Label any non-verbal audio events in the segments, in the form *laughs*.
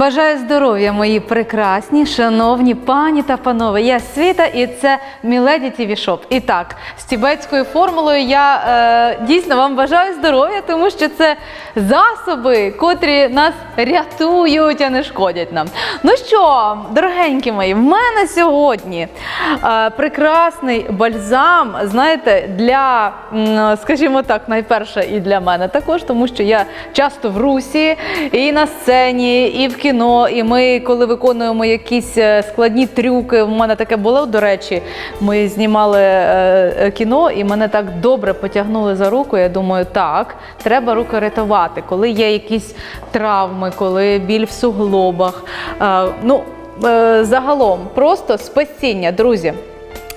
Бажаю здоров'я, мої прекрасні, шановні пані та панове. Я Світа, і це Міледі ТВ Шоп. І так, з тібетською формулою я е, дійсно вам бажаю здоров'я, тому що це засоби, котрі нас рятують, а не шкодять нам. Ну що, дорогенькі мої, в мене сьогодні е, прекрасний бальзам, знаєте, для, скажімо так, найперше і для мене також, тому що я часто в русі, і на сцені, і в кіно. І ми, коли виконуємо якісь е, складні трюки, в мене таке було, до речі, ми знімали е, е, кіно, і мене так добре потягнули за руку. Я думаю, так, треба руки рятувати, коли є якісь травми, коли біль в суглобах. Ну, загалом, просто спасіння, друзі.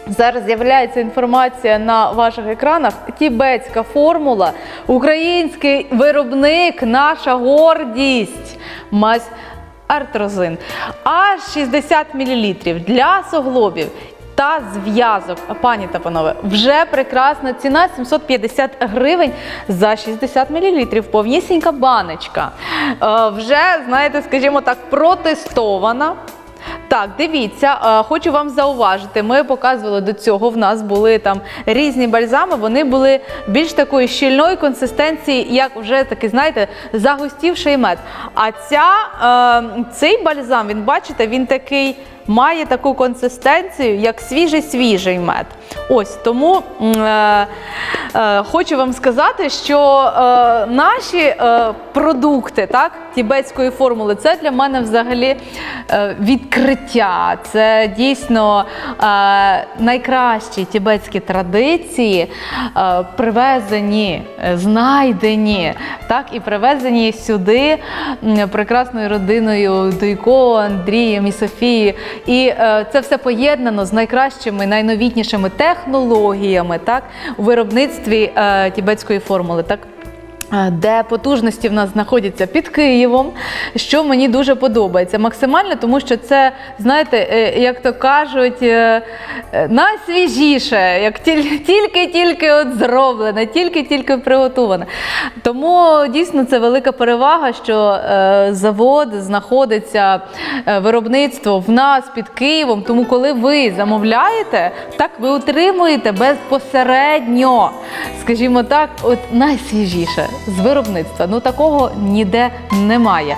Зараз з'являється інформація на ваших екранах. Тібетська формула, український виробник, наша гордість. Мазь артрозин. Аж 60 мл для суглобів. Та зв'язок, пані та панове, вже прекрасна ціна 750 гривень за 60 мл. Повнісінька баночка. Е, вже, знаєте, скажімо так, протестована. Так, дивіться, е, хочу вам зауважити. Ми показували до цього. В нас були там різні бальзами. Вони були більш такої щільної консистенції, як вже такий, знаєте, загустівший мед. А ця, е, цей бальзам, він бачите, він такий. Має таку консистенцію, як свіжий-свіжий мед. Ось тому е, е, хочу вам сказати, що е, наші е, продукти так, тібетської формули це для мене взагалі е, відкриття. Це дійсно е, найкращі тібетські традиції, е, привезені, е, знайдені, так, і привезені сюди прекрасною родиною Дуйко, Андрієм і Софією. І е, це все поєднано з найкращими, найновітнішими технологіями так, у виробництві е, тібетської формули. Так. Де потужності в нас знаходяться під Києвом, що мені дуже подобається максимально, тому що це, знаєте, е, як то кажуть, е, е, найсвіжіше, як тільки-тільки от зроблене, тільки-тільки приготоване. Тому дійсно це велика перевага, що завод знаходиться виробництво в нас під Києвом. Тому, коли ви замовляєте, так ви отримуєте безпосередньо, скажімо так, от найсвіжіше з виробництва. Ну такого ніде немає.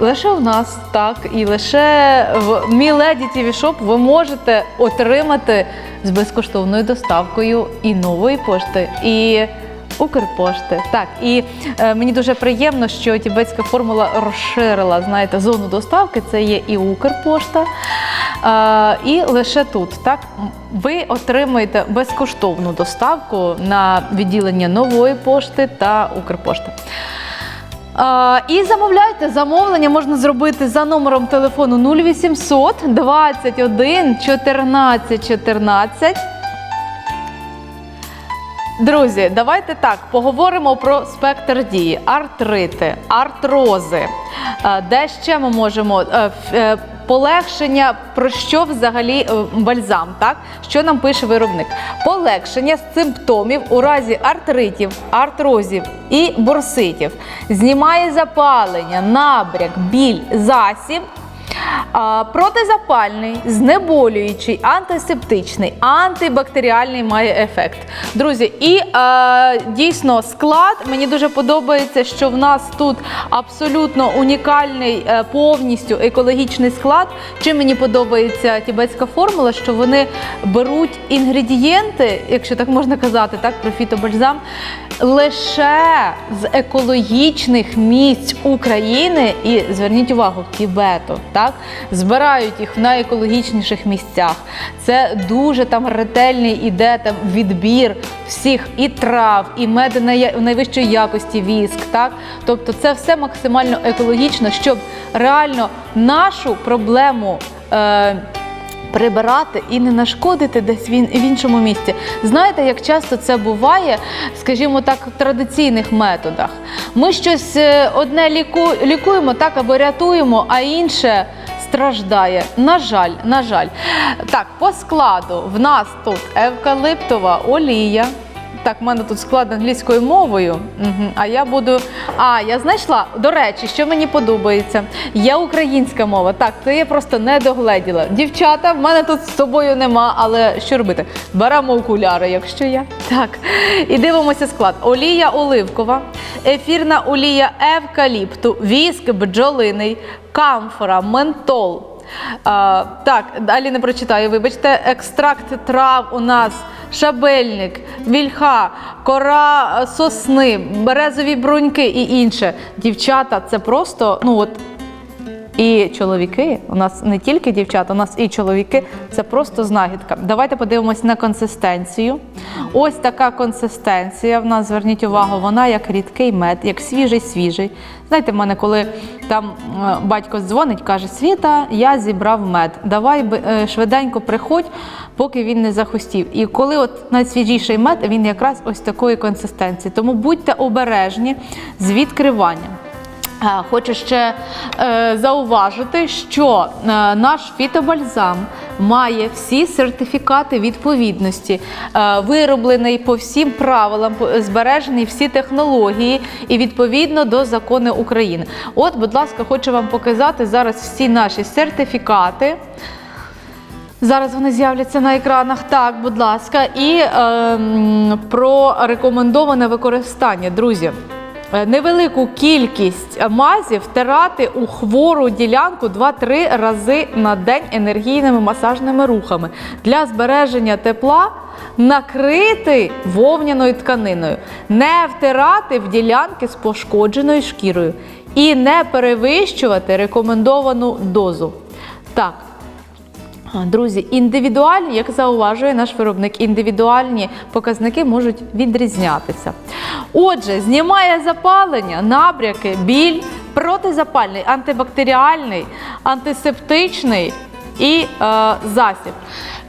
Лише в нас так, і лише в Міледі TV Shop ви можете отримати з безкоштовною доставкою і нової пошти, і Укрпошти. Так, і е, мені дуже приємно, що тібетська формула розширила, знаєте, зону доставки. Це є і Укрпошта. Е, і лише тут, так, ви отримуєте безкоштовну доставку на відділення нової пошти та Укрпошти. А, і замовляйте замовлення можна зробити за номером телефону 0800 21 14 14. Друзі, давайте так поговоримо про спектр дії: артрити, артрози. Е, Де ще ми можемо е, е, полегшення, про що взагалі бальзам? Так що нам пише виробник? Полегшення симптомів у разі артритів, артрозів і бурситів, знімає запалення, набряк, біль, засіб. Протизапальний, знеболюючий, антисептичний, антибактеріальний має ефект. Друзі, і е, дійсно склад мені дуже подобається, що в нас тут абсолютно унікальний, е, повністю екологічний склад. Чим мені подобається тібетська формула, що вони беруть інгредієнти, якщо так можна казати, так про фітобальзам, лише з екологічних місць України і зверніть увагу Тібету, так збирають їх в найекологічніших місцях. Це дуже там ретельний іде там відбір всіх і трав, і меди най- найвищої якості віск. Так, тобто це все максимально екологічно, щоб реально нашу проблему. Е- прибирати і не нашкодити десь в іншому місці. Знаєте, як часто це буває, скажімо так, в традиційних методах. Ми щось е, одне ліку, лікуємо так або рятуємо, а інше. Страждає, на жаль, на жаль. Так, по складу в нас тут евкалиптова олія, Так, в мене тут склад англійською мовою. А я буду. А, я знайшла. До речі, що мені подобається. Є українська мова. Так, це я просто не догледіла. Дівчата, в мене тут з собою нема, але що робити? Беремо окуляри, якщо я. Так. І дивимося склад. Олія оливкова, ефірна олія евкаліпту, віск бджолиний, камфора, ментол. А, так, далі не прочитаю, вибачте. Екстракт трав у нас шабельник, вільха, кора сосни, березові бруньки і інше. Дівчата, це просто, ну от. І чоловіки, у нас не тільки дівчата, у нас і чоловіки, це просто знахідка. Давайте подивимось на консистенцію. Ось така консистенція. В нас зверніть увагу, вона як рідкий мед, як свіжий свіжий. Знаєте, в мене, коли там е, батько дзвонить, каже: Світа, я зібрав мед. Давай е, швиденько приходь, поки він не захустів. І коли от найсвіжіший мед, він якраз ось такої консистенції. Тому будьте обережні з відкриванням. А, Хочу ще е, зауважити, що е, наш фітобальзам має всі сертифікати відповідності, е, вироблений по всім правилам, збережені всі технології і відповідно до закону України. От, будь ласка, хочу вам показати зараз всі наші сертифікати. Зараз вони з'являться на екранах. Так, будь ласка, і ем, про рекомендоване використання, друзі. Е, Невелику кількість мазів втирати у хвору ділянку 2-3 рази на день енергійними масажними рухами для збереження тепла. Накрити вовняною тканиною, не втирати в ділянки з пошкодженою шкірою і не перевищувати рекомендовану дозу. Так, Друзі, індивідуальні, як зауважує наш виробник, індивідуальні показники можуть відрізнятися. Отже, знімає запалення, набряки, біль, протизапальний, антибактеріальний, антисептичний і е, засіб.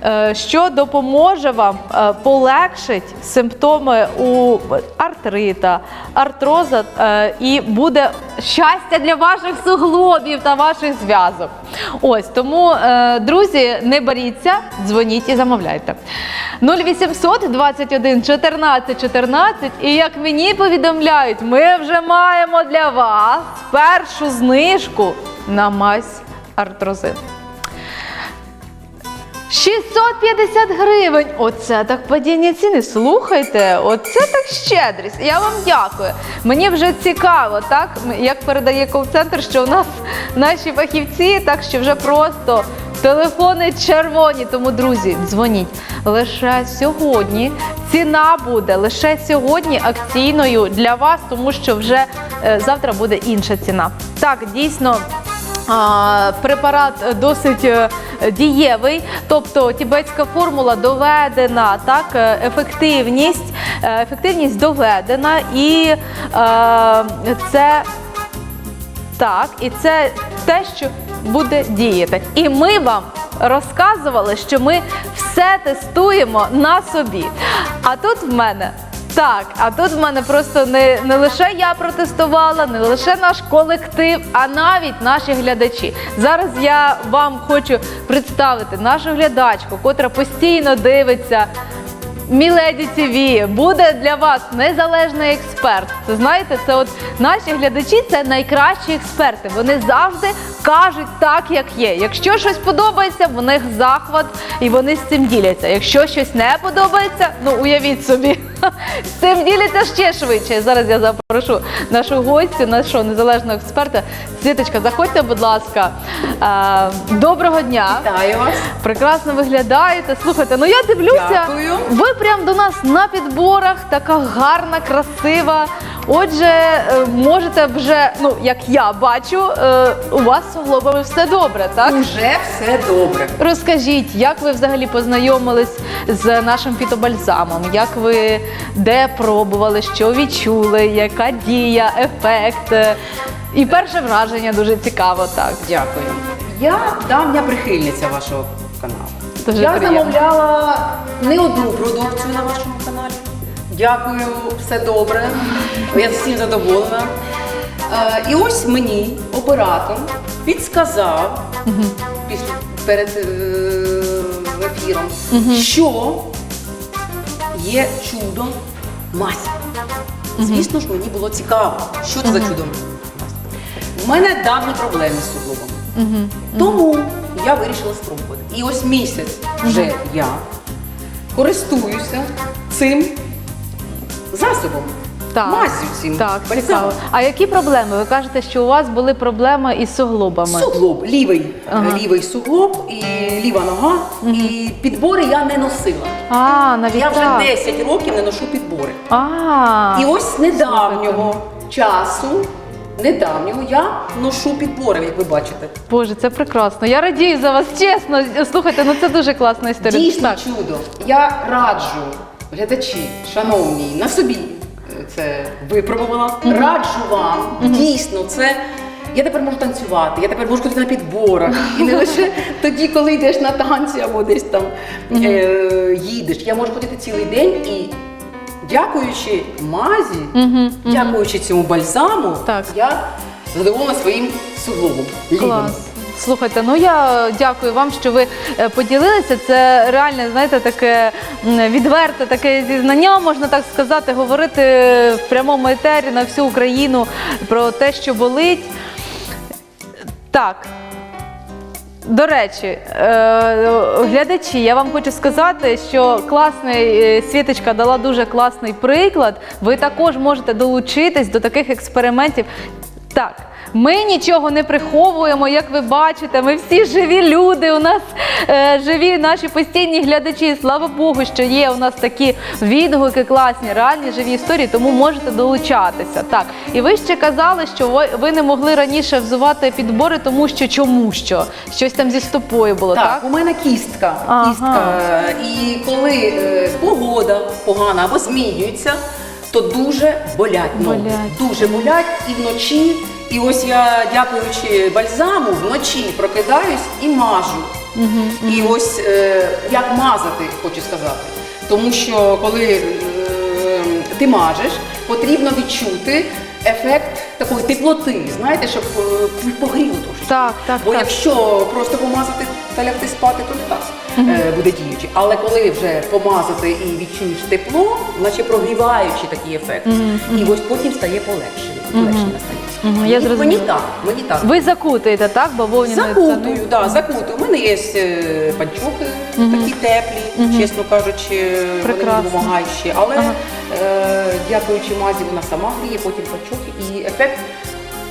Е, що допоможе вам е, полегшить симптоми у артрита, артроза е, і буде щастя для ваших суглобів та ваших зв'язок. Ось тому, друзі, не боріться, дзвоніть і замовляйте. 0800 21 14 14. І як мені повідомляють, ми вже маємо для вас першу знижку на мазь артрозин. 650 гривень. Оце так падіння ціни. Слухайте, оце так щедрість. Я вам дякую. Мені вже цікаво, так як передає кол-центр, що у нас наші фахівці, так що вже просто телефони червоні. Тому, друзі, дзвоніть. Лише сьогодні ціна буде лише сьогодні акційною для вас, тому що вже е, завтра буде інша ціна. Так, дійсно. Препарат досить е, дієвий, тобто тібетська формула доведена, так, е, ефективність, е, ефективність доведена, і це так, і це те, що буде діяти. І ми вам розказували, що ми все тестуємо на собі. А тут в мене. Так, а тут в мене просто не, не лише я протестувала, не лише наш колектив, а навіть наші глядачі. Зараз я вам хочу представити нашу глядачку, котра постійно дивиться Міледі ТВ буде для вас незалежний експерт. Це знаєте, це от наші глядачі це найкращі експерти. Вони завжди кажуть так, як є. Якщо щось подобається, в них захват і вони з цим діляться. Якщо щось не подобається, ну уявіть собі, *laughs* з цим діляться ще швидше. Зараз я запрошу нашу гостю, нашого незалежного експерта. Світочка, заходьте, будь ласка. Доброго дня. Вітаю вас. Прекрасно виглядаєте. Слухайте, ну я дивлюся. Дякую. Ви прям до нас на підборах, така гарна, красива. Отже, е, можете вже, ну як я бачу, е, у вас з суглобами все добре, так? Уже все добре. Розкажіть, як ви взагалі познайомились з нашим фітобальзамом? Як ви де пробували, що відчули, яка дія, ефект? І перше враження дуже цікаво, так. Дякую. Я давня прихильниця вашого каналу. Дуже я приємно. замовляла не одну продукцію на вашому каналі. Дякую, все добре. Я всім задоволена. Е, і ось мені оператор підсказав після перед е, ефіром, що є чудо мазь. Звісно ж, мені було цікаво, що це за чудо. У мене давні проблеми з суглобами. Тому я вирішила спробувати. І ось місяць вже я користуюся цим засобом. Так, Мазю цим. так, цікаво. А які проблеми? Ви кажете, що у вас були проблеми із суглобами? Суглоб, лівий, Ага. лівий суглоб і ліва нога. І підбори я не носила. А, навіть Я вже так. 10 років не ношу підбори. А, І ось з недавнього часу, недавнього я ношу підбори, як ви бачите. Боже, це прекрасно. Я радію за вас, чесно. Слухайте, ну це дуже класна історія. Дійсно Так. чудо. Я раджу, глядачі, шановні, на собі е, це випробувала. Раджу вам. Дійсно, це. Я тепер можу танцювати, я тепер можу ходити на підборах. І не лише тоді, коли йдеш на танці або десь там е, їдеш. Я можу ходити цілий день і. Дякуючи мазі, дякуючи цьому бальзаму, Так. я задоволена своїм суглобом. лівим. Клас. Слухайте, ну я дякую вам, що ви е, поділилися. Це реально, знаєте, таке м, відверте таке зізнання, можна так сказати, говорити в прямому етері на всю Україну про те, що болить. Так. До речі, е, глядачі, я вам хочу сказати, що класний е, Світочка дала дуже класний приклад. Ви також можете долучитись до таких експериментів. Так. Ми нічого не приховуємо, як ви бачите. Ми всі живі люди. У нас е, живі наші постійні глядачі. Слава Богу, що є у нас такі відгуки класні, реальні живі історії, тому можете долучатися. Так, і ви ще казали, що ви, ви не могли раніше взувати підбори, тому що чому що? Щось там зі стопою було, так? Так, у мене кістка. Ага. кістка. І коли е, погода погана або змінюється, то дуже болять ноги. Болять. Дуже болять і вночі. І ось я, дякуючи бальзаму, вночі прокидаюсь і мажу. І ось е, як мазати, хочу сказати. Тому що коли е, ти мажеш, потрібно відчути ефект такої теплоти, знаєте, щоб е, погріло трошки. Так, так, Бо так. якщо просто помазати та лягти спати, то не так е, буде діючи. Але коли вже помазати і відчуєш тепло, наче прогріваючи такий ефект, і ось потім стає полегшення. Полегшення стає. Мгм, я Мені-. Мені так, мені так. Ви закутуєте, так? Бавовняною Закутую, тканиною? да, закутую. У мене є е, панчохи такі теплі, чесно кажучи, вони Прекрасно. мені допомагають ще. Але Ага. е, дякуючи мазі, вона сама гріє, потім панчохи, і ефект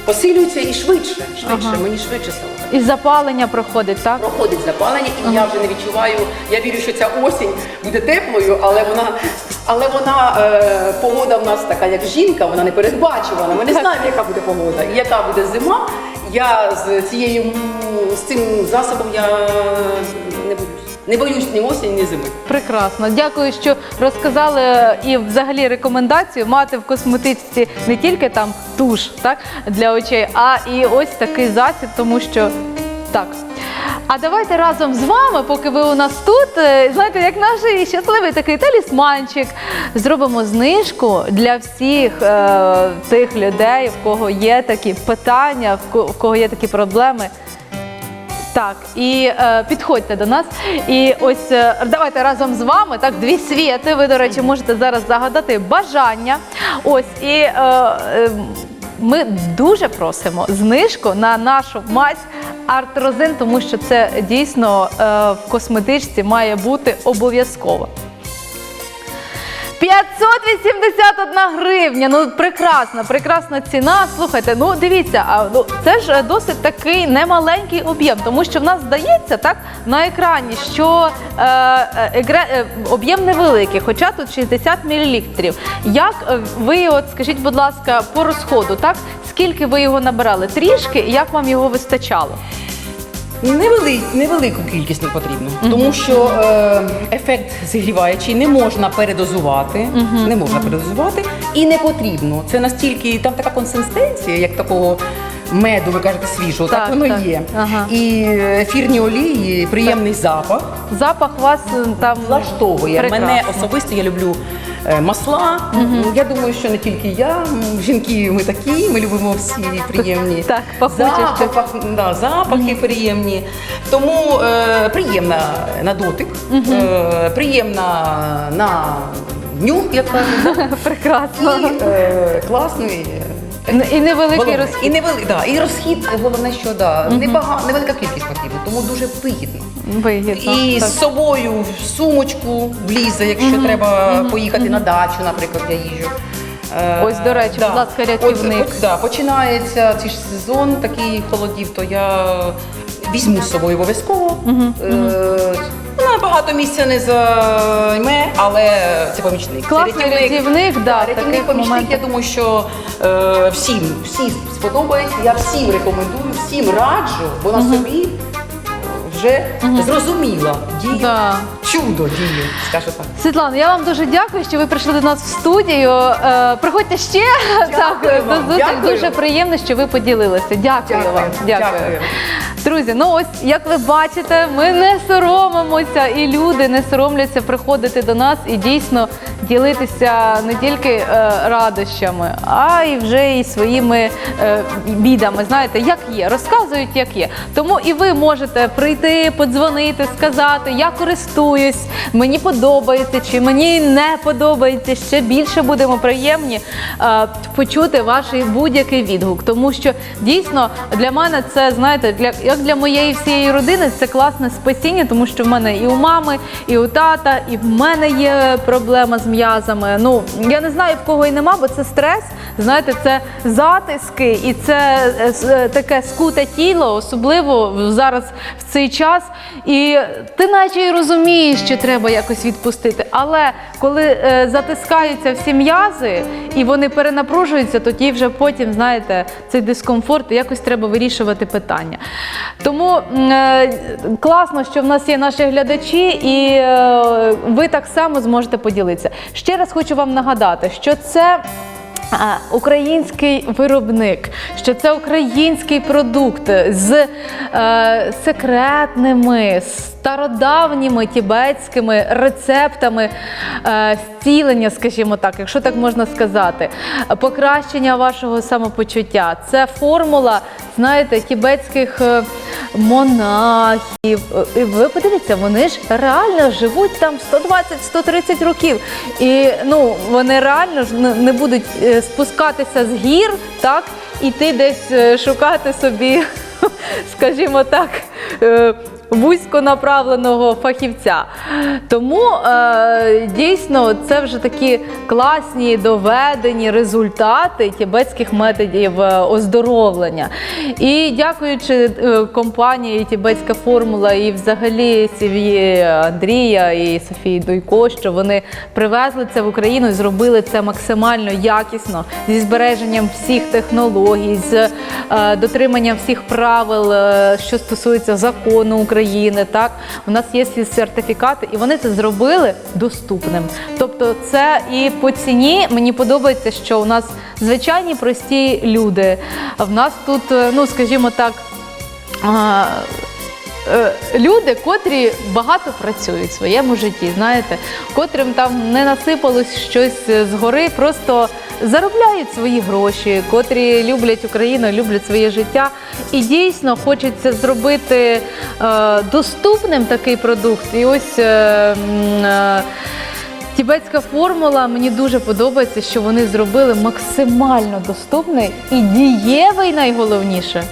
посилюється і швидше. Швидше, Ага. мені швидше стало. І запалення проходить, так? Проходить запалення, і я вже не відчуваю. Я вірю, що ця осінь буде теплою, але вона, але вона е, погода в нас така, як жінка, вона не передбачувана. Ми не знаємо, яка буде погода і яка буде зима. Я з цією м, з цим засобом я не боюсь. Не боюсь ні осінь, ні зими. Прекрасно. Дякую, що розказали е, і взагалі рекомендацію мати в косметичці не тільки там туш так, для очей, а і ось такий засіб, тому що так. А давайте разом з вами, поки ви у нас тут, е, знаєте, як наш щасливий такий талісманчик, зробимо знижку для всіх е, тих людей, в кого є такі питання, в кого є такі проблеми. Так, і е, підходьте до нас. І ось е, давайте разом з вами, так, дві світи. Ви, до речі, можете зараз загадати бажання. Ось і е, е, ми дуже просимо знижку на нашу мазь артрозин, тому що це дійсно е, в косметичці має бути обов'язково. 581 гривня. Ну прекрасна, прекрасна ціна. Слухайте, ну дивіться, а ну це ж е, досить такий немаленький об'єм, тому що в нас здається так на екрані, що е, е, е, об'єм невеликий, хоча тут 60 мл. Як е, ви, от скажіть, будь ласка, по розходу, так скільки ви його набирали? Трішки, і як вам його вистачало? Невели, невелику кількість не потрібно, тому що е, ефект зігріваючий не можна передозувати, не можна передозувати і не потрібно. Це настільки там така консистенція, як такого меду, ви кажете, свіжого, так, Так, воно так. є. Ага. І ефірні олії, приємний запах. Запах вас е, там Влаштовує Прекрасно. мене особисто. Я люблю е, масла. Я думаю, що не тільки я, м, жінки, ми такі, ми любимо всі приємні Так, пахучі запах, да, запахи приємні. Тому е, приємна на дотик, е, приємна на нюх, як кажуть, *laughs* Прекрасно. і е, класний. Е, І невеликий розхід. І, невели... да, і розхід, головне, що да, небага... невелика кількість потрібна, тому дуже вигідно. Вигідно. І так. з собою в сумочку влізе, якщо треба поїхати на дачу, наприклад, я їжджу. Е, Ось, до речі, будь ласка, рятівник. От, от, да, починається цей ж сезон такий холодів, то я візьму з собою обов'язково. Е, Вона багато місця не займе, але це помічник. Класний рятівник, да, в рятівник, таких помічник, моментах. я думаю, що е, всім, всім сподобається. Я всім рекомендую, всім раджу, бо на собі вже зрозуміла дію, Да. Чудо діє, скажу так. Світлана, я вам дуже дякую, що ви прийшли до нас в студію. Е, приходьте ще так, до вам, зустріч. дякую. Дуже приємно, що ви поділилися. Дякую, Дякую, вам. Дякую. Друзі, ну ось як ви бачите, ми не соромимося, і люди не соромляться приходити до нас і дійсно ділитися не тільки е, радощами, а й вже і своїми е, бідами. Знаєте, як є, розказують, як є. Тому і ви можете прийти, подзвонити, сказати, я користуюсь, мені подобається чи мені не подобається. Ще більше будемо приємні е, почути ваш будь-який відгук, тому що дійсно для мене це знаєте, для як для моєї всієї родини це класне спасіння, тому що в мене і у мами, і у тата, і в мене є проблема з м'язами. Ну я не знаю в кого і нема, бо це стрес. Знаєте, це затиски, і це е, е, таке скуте тіло, особливо зараз в цей час. І ти наче й розумієш, що треба якось відпустити. Але коли е, затискаються всі м'язи і вони перенапружуються, тоді вже потім, знаєте, цей дискомфорт і якось треба вирішувати питання. Тому е, класно, що в нас є наші глядачі, і е, ви так само зможете поділитися. Ще раз хочу вам нагадати, що це. Український виробник, що це український продукт з е, секретними, стародавніми тібетськими рецептами е, зцілення, скажімо так, якщо так можна сказати, покращення вашого самопочуття. Це формула, знаєте, тібетських е, монахів. Е, І ви подивіться, вони ж реально живуть там 120-130 років. І ну, вони реально ж не- будуть е, спускатися з гір, так, іти десь е, шукати собі, *laughs* скажімо так. Вузьконаправленого фахівця. Тому е, дійсно це вже такі класні доведені результати тібетських методів е, оздоровлення. І дякуючи е, компанії Тібетська формула і взагалі сім'ї Андрія і Софії Дойко, що вони привезли це в Україну і зробили це максимально якісно зі збереженням всіх технологій, з дотриманням всіх правил, що стосується закону України. Так у нас є всі сертифікати, і вони це зробили доступним. Тобто, це і по ціні мені подобається, що у нас звичайні прості люди. В нас тут, е, ну скажімо так. Е, Люди, котрі багато працюють в своєму житті, знаєте, котрим там не насипалось щось з гори, просто заробляють свої гроші, котрі люблять Україну, люблять своє життя. І дійсно хочеться зробити е, доступним такий продукт. І ось. Е, Тібетська формула мені дуже подобається, що вони зробили максимально доступний і дієвий найголовніше.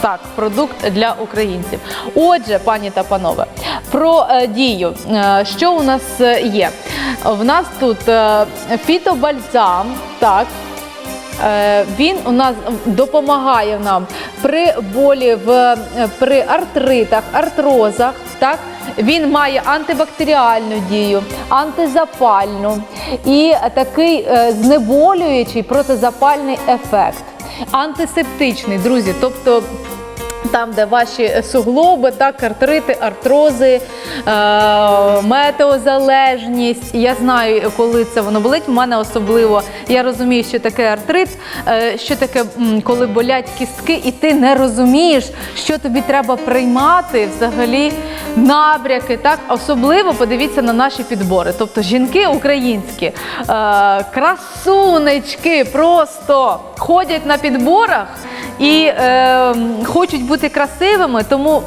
Так, продукт для українців. Отже, пані та панове, про е, дію. Е, що у нас е, є? В нас тут фітобальзам, так. Він у нас допомагає нам при болі в при артритах, артрозах. Так він має антибактеріальну дію, антизапальну і такий знеболюючий протизапальний ефект. Антисептичний, друзі. Тобто там, де ваші суглоби, так, артрити, артрози, е, метеозалежність. Я знаю, коли це воно болить. У мене особливо я розумію, що таке артрит, е, що таке, коли болять кістки, і ти не розумієш, що тобі треба приймати взагалі набряки. Так, особливо подивіться на наші підбори. Тобто жінки українські, е, красунечки просто ходять на підборах і хочуть бути красивими, тому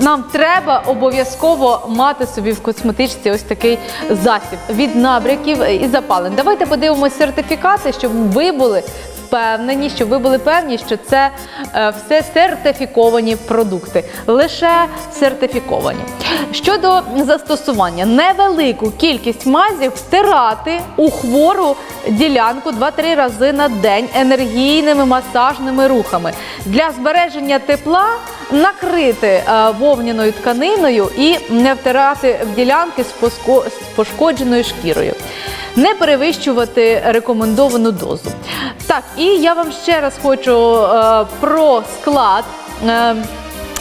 Нам треба обов'язково мати собі в косметичці ось такий засіб від набряків і запалень. Давайте подивимося сертифікати, щоб ви були впевнені, щоб ви були певні, що це е, все сертифіковані продукти, лише сертифіковані. Щодо застосування, невелику кількість мазів втирати у хвору ділянку 2-3 рази на день енергійними масажними рухами для збереження тепла. Накрити е, вовняною тканиною і не втирати в ділянки з пошкодженою шкірою не перевищувати рекомендовану дозу. Так, і я вам ще раз хочу е, про склад е,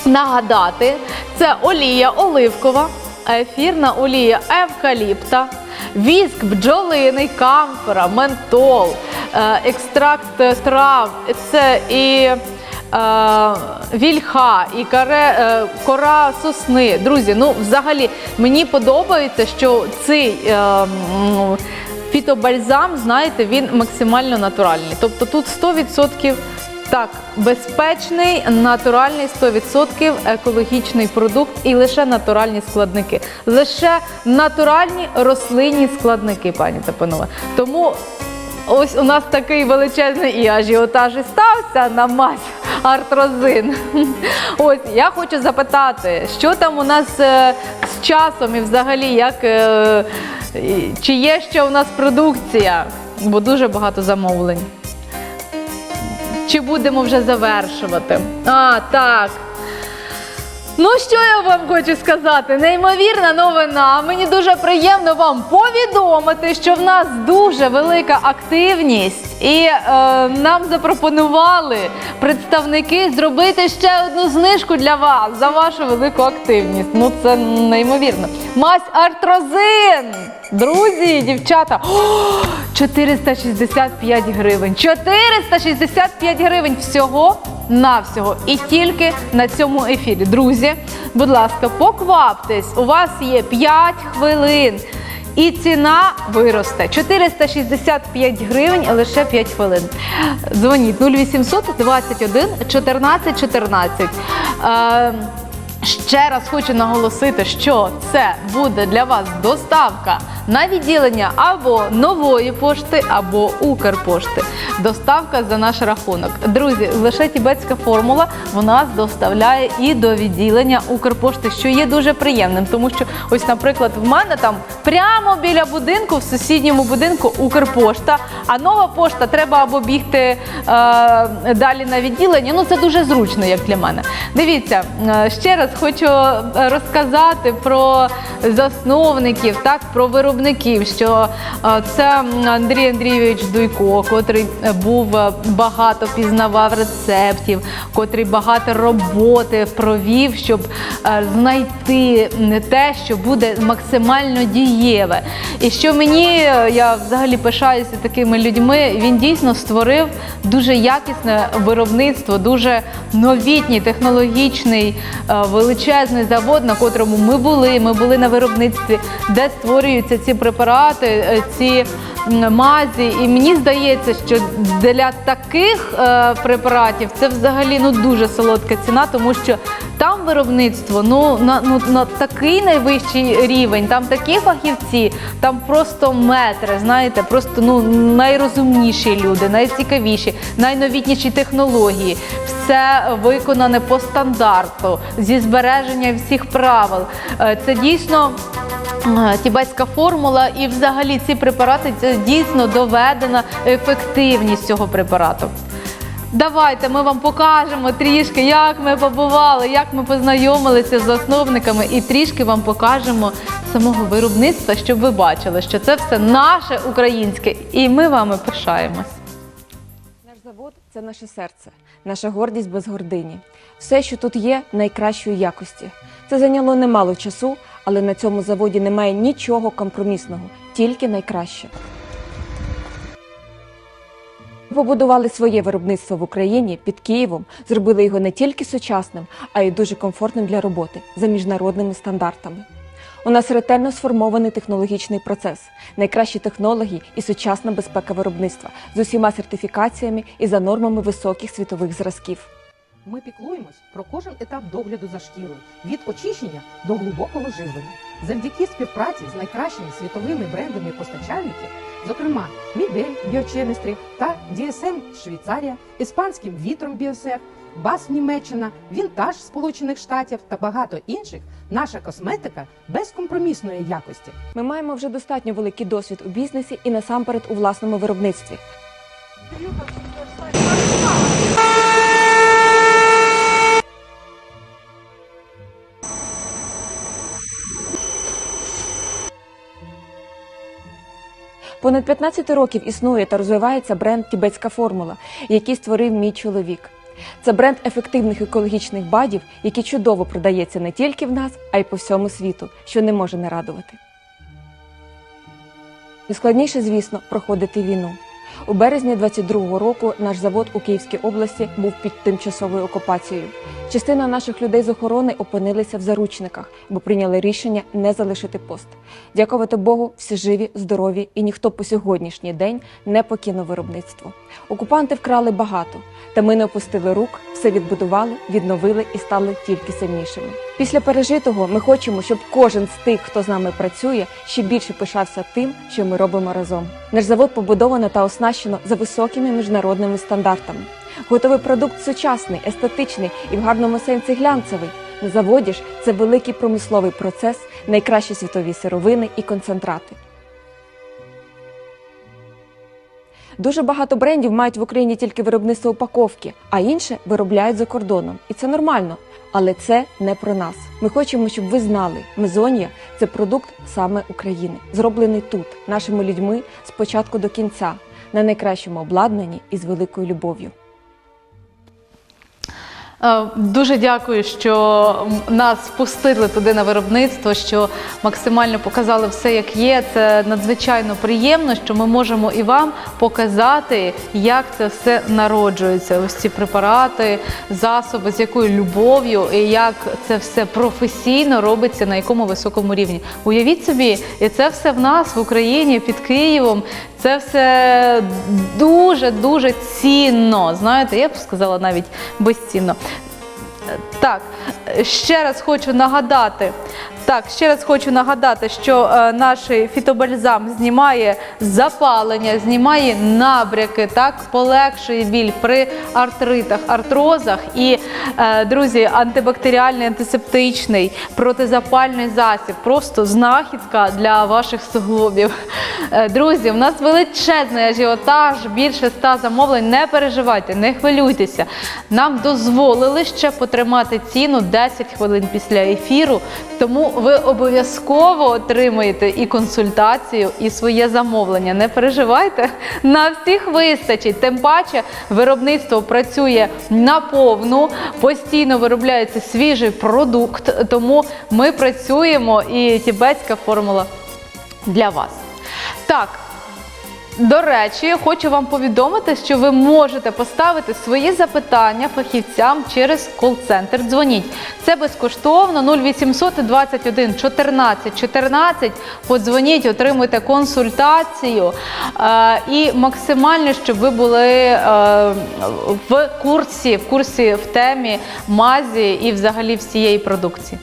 нагадати: це олія оливкова, ефірна олія евкаліпта. Віск бджолиний, камфора, ментол, е, екстракт трав, це і вільха, і каре, е, кора сосни. Друзі, ну взагалі мені подобається, що цей е, фітобальзам, знаєте, він максимально натуральний. Тобто тут 100% так, безпечний, натуральний 100% екологічний продукт і лише натуральні складники. Лише натуральні рослинні складники, пані та панове. Тому ось у нас такий величезний і ажіотаж і стався на мазь артрозин. *laughs* Ось я хочу запитати, що там у нас е, з часом і взагалі як. е, чи є ще у нас продукція? Бо дуже багато замовлень. Чи будемо вже завершувати? А, так. Ну, що я вам хочу сказати? Неймовірна новина. Мені дуже приємно вам повідомити, що в нас дуже велика активність, і е, нам запропонували представники зробити ще одну знижку для вас за вашу велику активність. Ну, це неймовірно. Мась артрозин! Друзі, дівчата, О, 465 гривень. 465 гривень всього навсього. І тільки на цьому ефірі. Друзі, будь ласка, покваптесь. У вас є 5 хвилин. І ціна виросте 465 гривень лише 5 хвилин. Дзвоніть 0800 21 14 14. Ще раз хочу наголосити, що це буде для вас доставка на відділення або нової пошти, або Укрпошти. Доставка за наш рахунок. Друзі, лише тібетська формула в нас доставляє і до відділення Укрпошти, що є дуже приємним, тому що ось, наприклад, в мене там прямо біля будинку, в сусідньому будинку Укрпошта, а нова пошта треба або бігти е, далі на відділення. Ну це дуже зручно, як для мене. Дивіться, е, ще раз хочу е, розказати про засновників, так про виробників. Що е, це Андрій Андрійович Дуйко, котрий був е, багато пізнавав рецептів, котрий багато роботи провів, щоб знайти те, що буде максимально дієве. І що мені я взагалі пишаюся такими людьми. Він дійсно створив дуже якісне виробництво, дуже новітній технологічний е, величезний завод, на котрому ми були. Ми були на виробництві, де створюються ці препарати, е, ці мазі. І мені здається, що для таких е, препаратів це взагалі ну дуже солодка ціна, тому що там виробництво ну на ну на такий найвищий рівень, там такі фахівці, там просто метри, знаєте, просто ну найрозумніші люди, найцікавіші, найновітніші технології. Все виконане по стандарту зі збереження всіх правил. Е, Це дійсно. Е, Тібетська формула і взагалі ці препарати це дійсно доведена ефективність цього препарату. Давайте ми вам покажемо трішки, як ми побували, як ми познайомилися з засновниками, і трішки вам покажемо самого виробництва, щоб ви бачили, що це все наше українське, і ми вами пишаємось. Наш завод це наше серце, наша гордість без гордині. Все, що тут є, найкращої якості. Це зайняло немало часу, але на цьому заводі немає нічого компромісного, тільки найкраще. Побудували своє виробництво в Україні під Києвом, зробили його не тільки сучасним, а й дуже комфортним для роботи за міжнародними стандартами. У нас ретельно сформований технологічний процес, найкращі технології і сучасна безпека виробництва з усіма сертифікаціями і за нормами високих світових зразків. Ми піклуємось про кожен етап догляду за шкірою від очищення до глибокого живлення. Завдяки співпраці з найкращими світовими брендами постачальників, зокрема Мідель Біочемістрі та DSM Швейцарія, іспанським вітром Біосеф, Бас Німеччина, Вінтаж Сполучених Штатів та багато інших, наша косметика безкомпромісної якості. Ми маємо вже достатньо великий досвід у бізнесі і насамперед у власному виробництві. Понад 15 років існує та розвивається бренд Тібетська формула, який створив мій чоловік. Це бренд ефективних екологічних бадів, який чудово продається не тільки в нас, а й по всьому світу, що не може не радувати. Найскладніше, звісно, проходити війну. У березні 22-го року наш завод у Київській області був під тимчасовою окупацією. Частина наших людей з охорони опинилися в заручниках, бо прийняли рішення не залишити пост. Дякувати Богу, всі живі, здорові, і ніхто по сьогоднішній день не покинув виробництво. Окупанти вкрали багато, та ми не опустили рук, все відбудували, відновили і стали тільки сильнішими. Після пережитого ми хочемо, щоб кожен з тих, хто з нами працює, ще більше пишався тим, що ми робимо разом. Наш завод побудовано та оснащено за високими міжнародними стандартами. Готовий продукт сучасний, естетичний і в гарному сенсі глянцевий. На заводі ж це великий промисловий процес, найкращі світові сировини і концентрати. Дуже багато брендів мають в Україні тільки виробництво упаковки, а інше виробляють за кордоном. І це нормально. Але це не про нас. Ми хочемо, щоб ви знали, Мезонія це продукт саме України, зроблений тут, нашими людьми з початку до кінця, на найкращому обладнанні і з великою любов'ю. Е, Дуже дякую, що нас спустили туди на виробництво, що максимально показали все, як є. Це надзвичайно приємно, що ми можемо і вам показати, як це все народжується. Ось ці препарати, засоби, з якою любов'ю і як це все професійно робиться на якому високому рівні. Уявіть собі, і це все в нас в Україні під Києвом. Це все дуже дуже цінно. Знаєте, я б сказала навіть безцінно. Так, ще раз хочу нагадати. Так, ще раз хочу нагадати, що е, наш фітобальзам знімає запалення, знімає набряки, так полегшує біль при артритах, артрозах. І, е, друзі, антибактеріальний, антисептичний, протизапальний засіб просто знахідка для ваших суглобів. Е, друзі, у нас величезний ажіотаж, більше ста замовлень. Не переживайте, не хвилюйтеся. Нам дозволили ще потримати ціну 10 хвилин після ефіру. Тому ви обов'язково отримаєте і консультацію, і своє замовлення. Не переживайте, на всіх вистачить. Тим паче, виробництво працює наповну, постійно виробляється свіжий продукт. Тому ми працюємо і тібетська формула для вас. Так. До речі, хочу вам повідомити, що ви можете поставити свої запитання фахівцям через кол-центр. Дзвоніть. Це безкоштовно 0800 21 14 14. Подзвоніть, отримуйте консультацію е, і максимально, щоб ви були е, в курсі, в курсі в темі мазі і взагалі всієї продукції.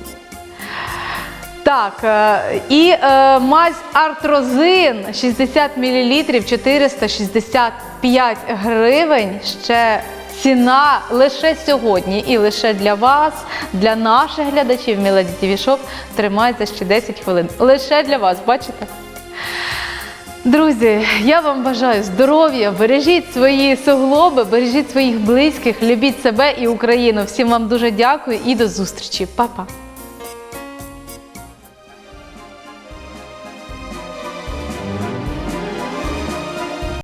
Так, е, і е, мазь артрозин 60 мл 465 гривень. Ще ціна лише сьогодні і лише для вас, для наших глядачів Міледі ТВ Шоп тримається ще 10 хвилин. Лише для вас, бачите? Друзі, я вам бажаю здоров'я, бережіть свої суглоби, бережіть своїх близьких, любіть себе і Україну. Всім вам дуже дякую і до зустрічі. Па-па!